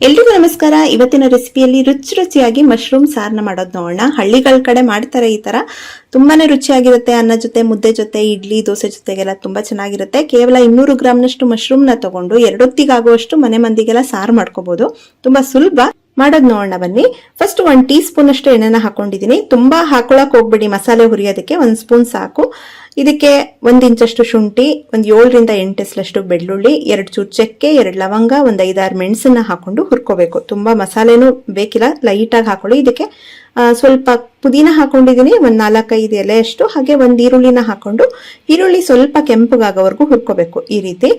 ಎಲ್ರಿಗೂ ನಮಸ್ಕಾರ. ಇವತ್ತಿನ ರೆಸಿಪಿಯಲ್ಲಿ ರುಚಿ ರುಚಿಯಾಗಿ ಮಶ್ರೂಮ್ ಸಾರ್ನ ಮಾಡೋದು ನೋಡೋಣ. ಹಳ್ಳಿಗಳ ಕಡೆ ಮಾಡ್ತಾರೆ ಈ ತರ. ತುಂಬಾನೇ ರುಚಿಯಾಗಿರುತ್ತೆ ಅನ್ನ ಜೊತೆ, ಮುದ್ದೆ ಜೊತೆ, ಇಡ್ಲಿ, ದೋಸೆ ಜೊತೆಗೆಲ್ಲ ತುಂಬಾ ಚೆನ್ನಾಗಿರುತ್ತೆ. ಕೇವಲ ಇನ್ನೂರು ಗ್ರಾಮ್ನಷ್ಟು ಮಶ್ರೂಮ್ನ ತಗೊಂಡು ಎರಡೊತ್ತಿಗಾಗುವಷ್ಟು ಮನೆ ಮಂದಿಗೆಲ್ಲ ಸಾರು ಮಾಡ್ಕೋಬಹುದು ತುಂಬಾ ಸುಲಭ. ಮಾಡೋದ್ ನೋಡೋಣ ಬನ್ನಿ. ಫಸ್ಟ್ ಒಂದ್ ಟೀ ಸ್ಪೂನ್ ಅಷ್ಟು ಎಣ್ಣೆನ ಹಾಕೊಂಡಿದೀನಿ ತುಂಬಾ ಹಾಕೊಳಕ್ ಹೋಗ್ಬೇಡಿ ಮಸಾಲೆ ಹುರಿಯೋದಕ್ಕೆ. ಒಂದ್ ಸ್ಪೂನ್ ಸಾಕು. ಇದಕ್ಕೆ ಒಂದ್ ಇಂಚಷ್ಟು ಶುಂಠಿ, ಒಂದ್ ಏಳರಿಂದ ಎಂಟು ಎಸ್ಲಷ್ಟು ಬೆಳ್ಳುಳ್ಳಿ, ಎರಡು ಚೂರು ಚಕ್ಕೆ ಎರಡು ಲವಂಗ, ಒಂದ್ ಐದಾರು ಮೆಣಸನ್ನ ಹಾಕೊಂಡು ಹುರ್ಕೋಬೇಕು. ತುಂಬಾ ಮಸಾಲೆನೂ ಬೇಕಿಲ್ಲ, ಲೈಟಾಗಿ ಹಾಕೊಳ್ಳಿ. ಇದಕ್ಕೆ ಸ್ವಲ್ಪ ಪುದೀನ ಹಾಕೊಂಡಿದೀನಿ ಒಂದ್ ನಾಲ್ಕೈದು ಎಲೆಯಷ್ಟು, ಹಾಗೆ ಒಂದ್ ಈರುಳ್ಳಿನ ಹಾಕೊಂಡು ಈರುಳ್ಳಿ ಸ್ವಲ್ಪ ಕೆಂಪಗಾಗೋವರೆಗೂ ಹುರ್ಕೋಬೇಕು. ಈ ರೀತಿ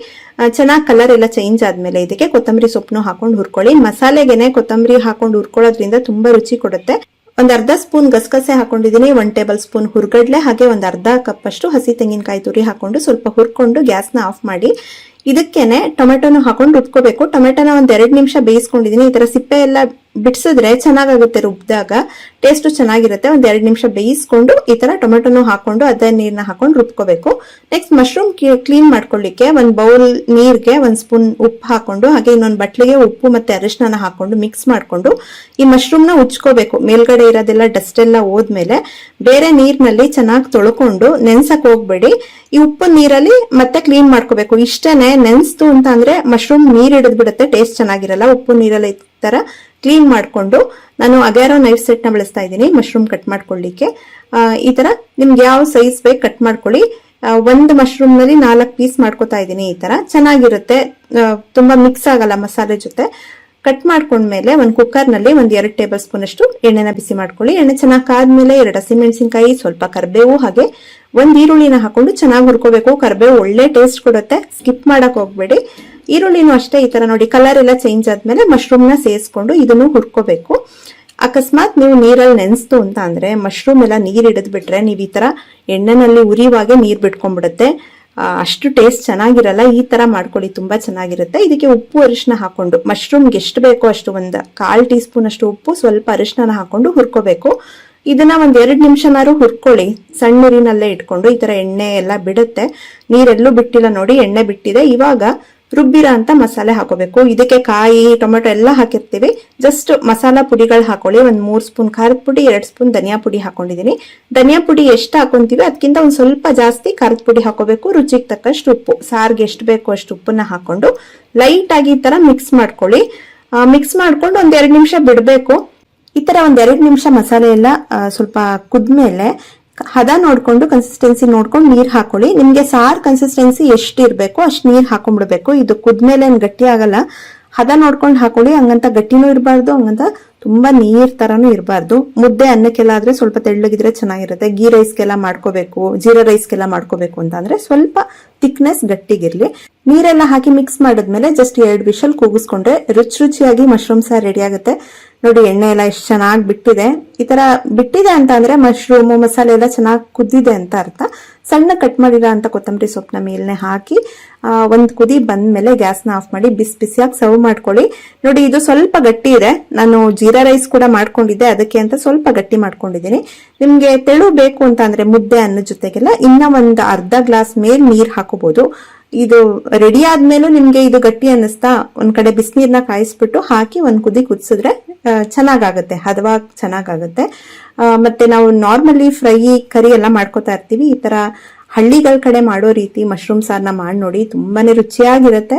ಚೆನ್ನಾಗಿ ಕಲರ್ ಎಲ್ಲ ಚೇಂಜ್ ಆದ್ಮೇಲೆ ಇದಕ್ಕೆ ಕೊತ್ತಂಬರಿ ಸೊಪ್ಪನ್ನು ಹಾಕೊಂಡು ಹುರ್ಕೊಳ್ಳಿ. ಮಸಾಲೆಗೆನೆ ಕೊತ್ತಂಬರಿ ಹಾಕೊಂಡು ಹುರ್ಕೊಳ್ಳೋದ್ರಿಂದ ತುಂಬಾ ರುಚಿ ಕೊಡುತ್ತೆ. ಒಂದ್ ಅರ್ಧ ಸ್ಪೂನ್ ಗಸಗಸೆ ಹಾಕೊಂಡಿದ್ದೀನಿ ಒನ್ ಟೇಬಲ್ ಸ್ಪೂನ್ ಹುರ್ಗಡ್ಲೆ, ಹಾಗೆ ಒಂದ್ ಅರ್ಧ ಕಪ್ ಅಷ್ಟು ಹಸಿ ತೆಂಗಿನಕಾಯಿ ತುರಿ ಹಾಕೊಂಡು ಸ್ವಲ್ಪ ಹುರ್ಕೊಂಡು ಗ್ಯಾಸ್ನ ಆಫ್ ಮಾಡಿ ಇದಕ್ಕೇನೆ ಟೊಮೆಟೊನು ಹಾಕೊಂಡು ರುಬ್ಕೋಬೇಕು. ಟೊಮೆಟೊನ ಒಂದ್ ಎರಡು ನಿಮಿಷ ಬೇಯಿಸ್ಕೊಂಡಿದ್ದೀನಿ. ಈ ತರ ಸಿಪ್ಪೆ ಎಲ್ಲ ಬಿಡಿಸಿದ್ರೆ ಚೆನ್ನಾಗಾಗುತ್ತೆ ರುಬ್ಬಿದಾಗ ಟೇಸ್ಟು ಚೆನ್ನಾಗಿರುತ್ತೆ. ಒಂದು ಎರಡು ನಿಮಿಷ ಬೇಯಿಸ್ಕೊಂಡು ಈ ಥರ ಟೊಮೆಟೊನು ಹಾಕೊಂಡು, ಅದೇ ನೀರನ್ನ ಹಾಕೊಂಡು ರುಬ್ಕೋಬೇಕು. ನೆಕ್ಸ್ಟ್ ಮಶ್ರೂಮ್ ಕ್ಲೀನ್ ಮಾಡ್ಕೊಳ್ಳಿಕ್ಕೆ ಒಂದು ಬೌಲ್ ನೀರಿಗೆ ಒಂದು ಸ್ಪೂನ್ ಉಪ್ಪು ಹಾಕೊಂಡು, ಹಾಗೆ ಇನ್ನೊಂದು ಬಟ್ಲಿಗೆ ಉಪ್ಪು ಮತ್ತೆ ಅರಿಶಿನ ಹಾಕೊಂಡು ಮಿಕ್ಸ್ ಮಾಡ್ಕೊಂಡು ಈ ಮಶ್ರೂಮ್ನ ಉಚ್ಕೋಬೇಕು ಮೇಲ್ಗಡೆ ಇರೋದೆಲ್ಲ ಡಸ್ಟ್ ಎಲ್ಲ ಹೋದ್ಮೇಲೆ ಬೇರೆ ನೀರಿನಲ್ಲಿ ಚೆನ್ನಾಗಿ ತೊಳ್ಕೊಂಡು ನೆನ್ಸಕ್ಕೆ ಹೋಗ್ಬೇಡಿ. ಈ ಉಪ್ಪು ನೀರಲ್ಲಿ ಮತ್ತೆ ಕ್ಲೀನ್ ಮಾಡ್ಕೋಬೇಕು. ಇಷ್ಟೇ ನೆನ್ಸ್ತು ಅಂತ ಅಂದ್ರೆ ಮಶ್ರೂಮ್ ನೀರು ಹಿಡಿದ್ಬಿಡುತ್ತೆ ಟೇಸ್ಟ್ ಚೆನ್ನಾಗಿರಲ್ಲ. ಉಪ್ಪು ನೀರಲ್ಲಿ ಈ ತರ ಕ್ಲೀನ್ ಮಾಡ್ಕೊಂಡು ನಾನು ಅಗ್ಯಾರೋ ನೈಫ್ ಸೆಟ್ನ ಬಳಸ್ತಾ ಇದ್ದೀನಿ ಮಶ್ರೂಮ್ ಕಟ್ ಮಾಡ್ಕೊಳ್ಳಿಕ್ಕೆ. ಈ ತರ ನಿಮ್ಗೆ ಯಾವ ಸೈಜ್ ಬೇಕು ಕಟ್ ಮಾಡ್ಕೊಳ್ಳಿ. ಒಂದು ಮಶ್ರೂಮ್ನಲ್ಲಿ ನಾಲ್ಕು ಪೀಸ್ ಮಾಡ್ಕೊತಾ ಇದ್ದೀನಿ ಈ ತರ. ಚೆನ್ನಾಗಿರುತ್ತೆ. ತುಂಬಾ ಮಿಕ್ಸ್ ಆಗಲ್ಲ ಮಸಾಲೆ ಜೊತೆ. ಕಟ್ ಮಾಡ್ಕೊಂಡ್ಮೇಲೆ ಒಂದು ಕುಕ್ಕರ್ನಲ್ಲಿ ಒಂದ್ ಎರಡು ಟೇಬಲ್ ಸ್ಪೂನ್ ಅಷ್ಟು ಎಣ್ಣೆನ ಬಿಸಿ ಮಾಡ್ಕೊಳ್ಳಿ. ಎಣ್ಣೆ ಚೆನ್ನಾಗಿ ಕಾದ್ಮೇಲೆ ಎರಡು ಹಸಿಮೆಣಸಿನ್ಕಾಯಿ, ಸ್ವಲ್ಪ ಕರ್ಬೇವು, ಹಾಗೆ ಒಂದ್ ಈರುಳ್ಳಿನ ಹಾಕೊಂಡು ಚೆನ್ನಾಗಿ ಹುರ್ಕೋಬೇಕು. ಕರ್ಬೇವು ಒಳ್ಳೆ ಟೇಸ್ಟ್ ಕೊಡುತ್ತೆ. ಸ್ಕಿಪ್ ಮಾಡಕ್ ಹೋಗ್ಬೇಡಿ. ಈರುಳ್ಳಿನೂ ಅಷ್ಟೇ ಈ ತರ ನೋಡಿ ಕಲರ್ ಎಲ್ಲ ಚೇಂಜ್ ಆದ್ಮೇಲೆ ಮಶ್ರೂಮ್ನ ಸೇರಿಸ್ಕೊಂಡು ಇದನ್ನು ಹುರ್ಕೋಬೇಕು. ಅಕಸ್ಮಾತ್ ನೀವು ನೀರಲ್ಲಿ ನೆನೆಸ್ತು ಅಂತ ಅಂದ್ರೆ ಮಶ್ರೂಮ್ ಎಲ್ಲ ನೀರ್ ಹಿಡಿದ್ ಬಿಟ್ರೆ ನೀವು ಈ ತರ ಎಣ್ಣೆನಲ್ಲಿ ಉರಿವಾಗೆ ನೀರ್ ಬಿಟ್ಕೊಂಡ್ಬಿಡುತ್ತೆ. ಅಷ್ಟು ಟೇಸ್ಟ್ ಚೆನ್ನಾಗಿರಲ್ಲ, ಈ ತರ ಮಾಡ್ಕೊಳ್ಳಿ, ತುಂಬಾ ಚೆನ್ನಾಗಿರುತ್ತೆ. ಇದಕ್ಕೆ ಉಪ್ಪು ಅರಿಶಿನ ಹಾಕೊಂಡು ಮಶ್ರೂಮ್ಗೆ ಎಷ್ಟು ಬೇಕೋ ಅಷ್ಟು ಒಂದ್ ಕಾಲ್ ಟೀ ಸ್ಪೂನ್ ಅಷ್ಟು ಉಪ್ಪು, ಸ್ವಲ್ಪ ಅರಿಶಿನ ಹಾಕೊಂಡು ಹುರ್ಕೋಬೇಕು. ಇದನ್ನ ಒಂದ್ ಎರಡ್ ನಿಮಿಷನಾರು ಹುರ್ಕೊಳ್ಳಿ. ಸಣ್ಣ ನೀರಿನಲ್ಲೇ ಇಟ್ಕೊಂಡು ಈ ತರ ಎಣ್ಣೆ ಎಲ್ಲ ಬಿಡುತ್ತೆ. ನೀರೆಲ್ಲೂ ಬಿಟ್ಟಿಲ್ಲ ನೋಡಿ, ಎಣ್ಣೆ ಬಿಟ್ಟಿದೆ. ಇವಾಗ ರುಬ್ಬಿರ ಅಂತ ಮಸಾಲೆ ಹಾಕೋಬೇಕು. ಇದಕ್ಕೆ ಕಾಯಿ, ಟೊಮೆಟೊ ಎಲ್ಲ ಹಾಕಿರ್ತೀವಿ. ಜಸ್ಟ್ ಮಸಾಲಾ ಪುಡಿಗಳು ಹಾಕೊಳ್ಳಿ. ಒಂದು ಮೂರ್ ಸ್ಪೂನ್ ಖಾರದ ಪುಡಿ, ಎರಡ್ ಸ್ಪೂನ್ ಧನಿಯಾ ಪುಡಿ ಹಾಕೊಂಡಿದೀನಿ. ಧನಿಯಾ ಪುಡಿ ಎಷ್ಟು ಹಾಕೊಂತೀವಿ ಅದಕ್ಕಿಂತ ಒಂದ್ ಸ್ವಲ್ಪ ಜಾಸ್ತಿ ಖಾರದ ಪುಡಿ ಹಾಕೋಬೇಕು. ರುಚಿಗೆ ತಕ್ಕಷ್ಟು ಉಪ್ಪು. ಸಾರ್ಗೆ ಎಷ್ಟು ಬೇಕು ಅಷ್ಟು ಉಪ್ಪನ್ನ ಹಾಕೊಂಡು ಲೈಟ್ ಆಗಿ ತರ ಮಿಕ್ಸ್ ಮಾಡ್ಕೊಳ್ಳಿ. ಮಿಕ್ಸ್ ಮಾಡ್ಕೊಂಡು ಒಂದ್ ಎರಡು ನಿಮಿಷ ಬಿಡ್ಬೇಕು. ಈ ಥರ ಒಂದ್ ಎರಡು ನಿಮಿಷ ಮಸಾಲೆ ಎಲ್ಲ ಸ್ವಲ್ಪ ಕುದ್ಮೇಲೆ ಹದ ನೋಡ್ಕೊಂಡು ಕನ್ಸಿಸ್ಟೆನ್ಸಿ ನೋಡ್ಕೊಂಡು ನೀರ್ ಹಾಕೊಳ್ಳಿ. ನಿಮ್ಗೆ ಸಾರ್ ಕನ್ಸಿಸ್ಟೆನ್ಸಿ ಎಷ್ಟು ಇರ್ಬೇಕು ಅಷ್ಟು ನೀರ್ ಹಾಕೊಂಡ್ಬಿಡ್ಬೇಕು. ಇದು ಕುದ್ಮೇಲೆ ಏನು ಗಟ್ಟಿ ಆಗಲ್ಲ. ಹದ ನೋಡ್ಕೊಂಡು ಹಾಕೊಳ್ಳಿ. ಹಂಗಂತ ಗಟ್ಟಿನೂ ಇರಬಾರ್ದು, ಹಂಗಂತ ತುಂಬಾ ನೀರ್ ತರಾನು ಇರಬಾರ್ದು. ಮುದ್ದೆ ಅನ್ನಕ್ಕೆಲ್ಲ ಆದ್ರೆ ಸ್ವಲ್ಪ ತೆಳ್ಳಗಿದ್ರೆ ಚೆನ್ನಾಗಿರುತ್ತೆ. ಗೀ ರೈಸ್ಗೆಲ್ಲ ಮಾಡ್ಕೋಬೇಕು, ಜೀರಾ ರೈಸ್ಗೆಲ್ಲ ಮಾಡ್ಕೋಬೇಕು ಅಂತ ಸ್ವಲ್ಪ ಥಿಕ್ನೆಸ್ ಗಟ್ಟಿಗಿರ್ಲಿ. ನೀರೆಲ್ಲ ಹಾಕಿ ಮಿಕ್ಸ್ ಮಾಡಿದ್ಮೇಲೆ ಜಸ್ಟ್ ಎರಡು ವಿಷಲ್ ಕೂಗಿಸ್ಕೊಂಡ್ರೆ ರುಚಿ ರುಚಿಯಾಗಿ ಮಶ್ರೂಮ್ ಸಾರ್ ರೆಡಿ ಆಗುತ್ತೆ. ನೋಡಿ, ಎಣ್ಣೆ ಎಲ್ಲ ಎಷ್ಟು ಚೆನ್ನಾಗಿ ಬಿಟ್ಟಿದೆ. ಈ ತರ ಬಿಟ್ಟಿದೆ ಅಂತ ಅಂದ್ರೆ ಮಶ್ರೂಮ್ ಮಸಾಲೆ ಎಲ್ಲ ಚೆನ್ನಾಗಿ ಕುದ್ದಿದೆ ಅಂತ ಅರ್ಥ. ಸಣ್ಣ ಕಟ್ ಮಾಡಿರೋ ಅಂತ ಕೊತ್ತಂಬರಿ ಸೊಪ್ಪನ್ನ ಮೇಲ್ನೆ ಹಾಕಿ ಒಂದು ಕುದಿ ಬಂದ್ಮೇಲೆ ಗ್ಯಾಸ್ನ ಆಫ್ ಮಾಡಿ ಬಿಸಿ ಬಿಸಿಯಾಗಿ ಸರ್ವ್ ಮಾಡ್ಕೊಳ್ಳಿ. ನೋಡಿ, ಇದು ಸ್ವಲ್ಪ ಗಟ್ಟಿ ಇದೆ. ನಾನು ಜೀರಾ ರೈಸ್ ಕೂಡ ಮಾಡ್ಕೊಂಡಿದ್ದೆ. ಅದಕ್ಕೆ ಅಂತ ಸ್ವಲ್ಪ ಗಟ್ಟಿ ಮಾಡ್ಕೊಂಡಿದ್ದೀನಿ. ನಿಮ್ಗೆ ತೆಳು ಬೇಕು ಅಂತ ಅಂದ್ರೆ ಮುದ್ದೆ ಅನ್ನ ಜೊತೆಗೆಲ್ಲ ಇನ್ನ ಒಂದ್ ಅರ್ಧ ಗ್ಲಾಸ್ ಮೇಲ್ ನೀರ್ ಹಾಕೋಬಹುದು. ಇದು ರೆಡಿ ಆದ್ಮೇಲೂ ನಿಮ್ಗೆ ಇದು ಗಟ್ಟಿ ಅನ್ನಿಸ್ತಾ ಒಂದ್ ಕಡೆ ಬಿಸಿನೀರ್ನ ಕಾಯಿಸ್ಬಿಟ್ಟು ಹಾಕಿ ಒಂದ್ ಕುದಿ ಕುದಿಸಿದ್ರೆ ಚೆನ್ನಾಗಾಗುತ್ತೆ, ಹದವಾಗಿ ಚೆನ್ನಾಗಾಗತ್ತೆ. ಮತ್ತೆ ನಾವು ನಾರ್ಮಲಿ ಫ್ರೈ ಕರಿ ಎಲ್ಲ ಮಾಡ್ಕೋತಾ ಇರ್ತೀವಿ. ಈ ತರ ಹಳ್ಳಿಗಳ ಕಡೆ ಮಾಡೋ ರೀತಿ ಮಶ್ರೂಮ್ ಸಾರ್ನ ಮಾಡಿ ನೋಡಿ ತುಂಬಾನೇ ರುಚಿಯಾಗಿರುತ್ತೆ.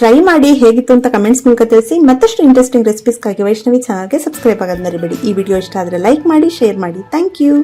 ಟ್ರೈ ಮಾಡಿ ಹೇಗಿತ್ತು ಅಂತ ಕಮೆಂಟ್ಸ್ ಮೂಲಕ ತಿಳಿಸಿ. ಮತ್ತಷ್ಟು ಇಂಟ್ರೆಸ್ಟಿಂಗ್ ರೆಸಿಪೀಸ್ಗಾಗಿ ವೈಷ್ಣವಿ ಚಾನಲ್ಗೆ ಸಬ್ಸ್ಕ್ರೈಬ್ ಆಗೋದು ಮರಿಬೇಡಿ. ಈ ವಿಡಿಯೋ ಇಷ್ಟ ಆದ್ರೆ ಲೈಕ್ ಮಾಡಿ ಶೇರ್ ಮಾಡಿ. Thank you